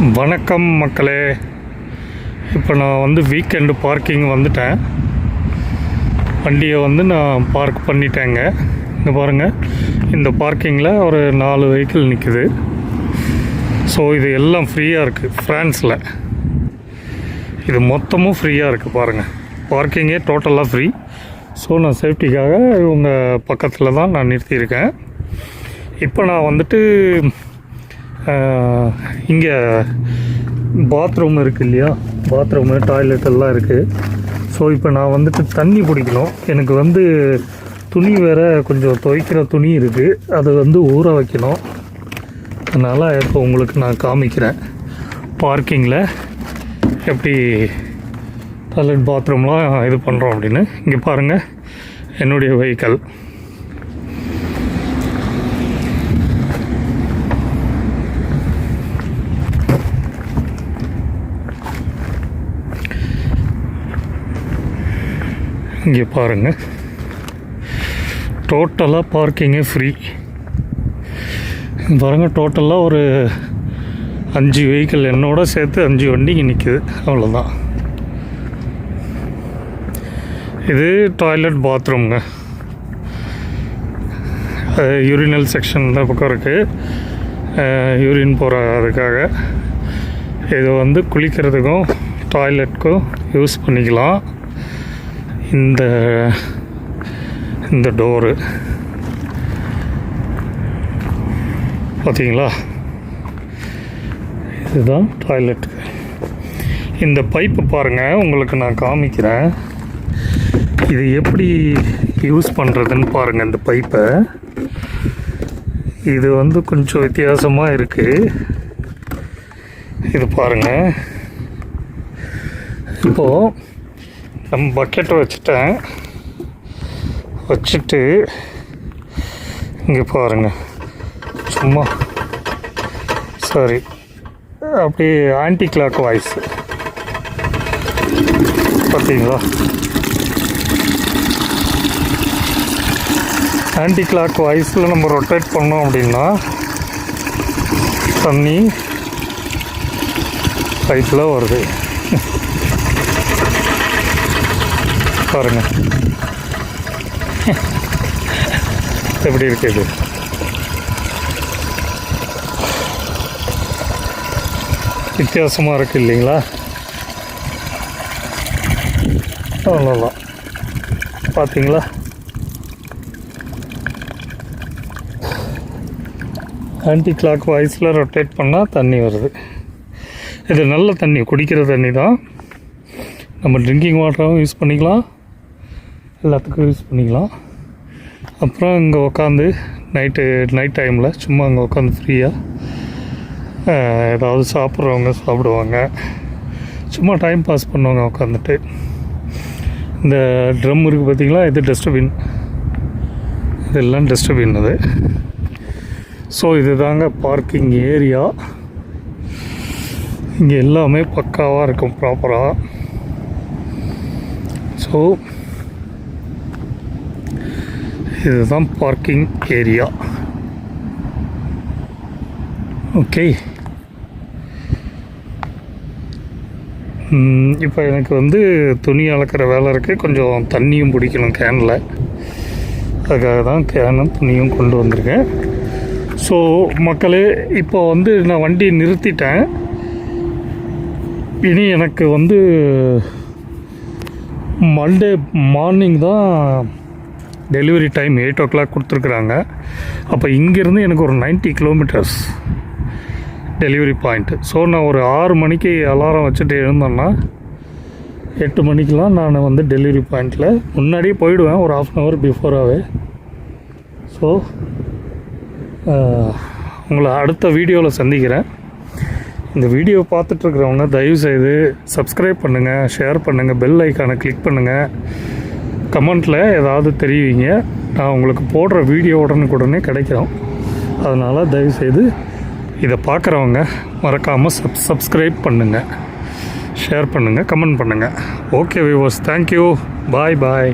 வணக்கம் மக்களே. இப்போ நான் வந்து வீக்கெண்டு பார்க்கிங் வந்துட்டேன். வண்டியை வந்து நான் பார்க் பண்ணிட்டேங்க. இங்கே பாருங்கள் இந்த பார்க்கிங்கில் ஒரு நாலு வெஹிக்கிள் நிற்குது ஸோ இது எல்லாம் ஃப்ரீயாக இருக்குது ஃப்ரான்ஸில் இது மொத்தமும் ஃப்ரீயாக இருக்குது பாருங்கள் பார்க்கிங்கே டோட்டலாக ஃப்ரீ ஸோ நான் சேஃப்டிக்காக இவங்க பக்கத்தில் தான் நான் நிறுத்தியிருக்கேன். இப்போ நான் வந்துட்டு இங்கே பாத்ரூம் இருக்குது இல்லையா? பாத்ரூமு டாய்லெட் எல்லாம் இருக்குது ஸோ இப்போ நான் வந்துட்டு தண்ணி பிடிக்கணும் எனக்கு வந்து துணி வேறு கொஞ்சம் துவைக்கிற துணி இருக்குது அது வந்து ஊற வைக்கணும். அதனால் இப்போ உங்களுக்கு நான் காமிக்கிறேன். பார்க்கிங்கில் எப்படி டாய்லெட் பாத்ரூம்லாம் இது பண்ணுறோம் அப்படின்னு. இங்கே பாருங்கள் என்னுடைய வெஹிக்கல் இங்கே பாருங்கள் டோட்டலாக பார்க்கிங்கே ஃப்ரீ பாருங்கள் டோட்டலாக ஒரு அஞ்சு வெஹிக்கிள் என்னோட சேர்த்து அஞ்சு வண்டி இங்கே நிற்கிது அவ்வளோதான் இது டாய்லெட் பாத்ரூம்ங்க யூரினல் செக்ஷன் இந்த பக்கம் இருக்குது யூரின் போகிற அதுக்காக இது வந்து குளிக்கிறதுக்கும் டாய்லெட்டுக்கும் யூஸ் பண்ணிக்கலாம். இந்த இந்த டோரு பார்த்தீங்களா இதுதான் டாய்லெட் இந்த பைப்பு பாருங்கள் உங்களுக்கு நான் காமிக்கிறேன். இது எப்படி யூஸ் பண்ணுறதுன்னு பாருங்கள் இந்த பைப்பை இது வந்து கொஞ்சம் வித்தியாசமாக இருக்குது இது பாருங்கள் இப்போது நம்ம பக்கெட்டை வச்சுட்டேன். வச்சுட்டு இங்கே பாருங்கள் சும்மா சாரி அப்படி ஆன்டி கிளாக் வாய்ஸ் பார்த்தீங்களா ஆன்டி கிளாக் வாய்ஸில் நம்ம ரொட்டேட் பண்ணோம் அப்படின்னா தண்ணி பைப்பில் வருது. பாருங்க. எப்படி இருக்குது வித்தியாசமாக இருக்குது இல்லைங்களா? அவ்வளோதான் பார்த்தீங்களா ஆன்டி கிளாக் வாய்ஸில் ரொட்டேட் பண்ணால் தண்ணி வருது. இது நல்ல தண்ணி குடிக்கிற தண்ணி தான். நம்ம ட்ரிங்கிங் வாட்டராகவும் யூஸ் பண்ணிக்கலாம். எல்லாத்துக்கும் யூஸ் பண்ணிக்கலாம். அப்புறம் இங்கே உக்காந்து நைட்டு நைட் டைமில் சும்மா அங்கே உட்காந்து ஃப்ரீயாக ஏதாவது சாப்பிட்றவங்க சாப்பிடுவாங்க. சும்மா டைம் பாஸ் பண்ணுவாங்க உட்காந்துட்டு இந்த ட்ரம் இருக்குது பார்த்திங்களா இது டஸ்ட்பின் இதெல்லாம் டஸ்ட்பின் அது. ஸோ இது தாங்க பார்க்கிங் ஏரியா இங்கே எல்லாமே பக்காவாக இருக்கும் ப்ராப்பராக ஸோ இதுதான் பார்க்கிங் ஏரியா ஓகே இப்போ எனக்கு வந்து துணி அளக்கிற வேலை இருக்குது கொஞ்சம் தண்ணியும் பிடிக்கணும் கேனில். அதுக்காக தான் கேனும் துணியும் கொண்டு வந்திருக்கேன். ஸோ மக்களே இப்போ வந்து நான் வண்டி நிறுத்திட்டேன். இனி எனக்கு வந்து மண்டே மார்னிங் தான் delivery time eight o'clock கொடுத்துருக்குறாங்க. அப்போ இங்கேருந்து எனக்கு ஒரு 90 கிலோமீட்டர்ஸ் டெலிவரி பாயிண்ட்டு ஸோ நான் ஒரு ஆறு மணிக்கு அலாரம் வச்சுட்டு எழுந்தேன்னா எட்டு மணிக்கெலாம் நான் வந்து டெலிவரி பாயிண்ட்டில் முன்னாடியே போயிடுவேன் ஒரு ஆஃப் அன் ஹவர் பிஃபோராகவே ஸோ உங்களை அடுத்த வீடியோவில் சந்திக்கிறேன். இந்த வீடியோ பார்த்துட்ருக்குறவங்க தயவுசெய்து சப்ஸ்கிரைப் பண்ணுங்கள் ஷேர் பண்ணுங்கள் பெல் ஐக்கானை கிளிக் பண்ணுங்கள் கமெண்ட்டில் ஏதாவது தெரிவிங்க நான் உங்களுக்கு போடுற வீடியோ உடனுக்குடனே கிடைக்கிறோம் அதனால் தயவுசெய்து இதை பார்க்குறவங்க மறக்காமல் சப் சப்ஸ்கிரைப் பண்ணுங்கள் ஷேர் பண்ணுங்கள் கமெண்ட் பண்ணுங்கள் okay viewers thank you bye bye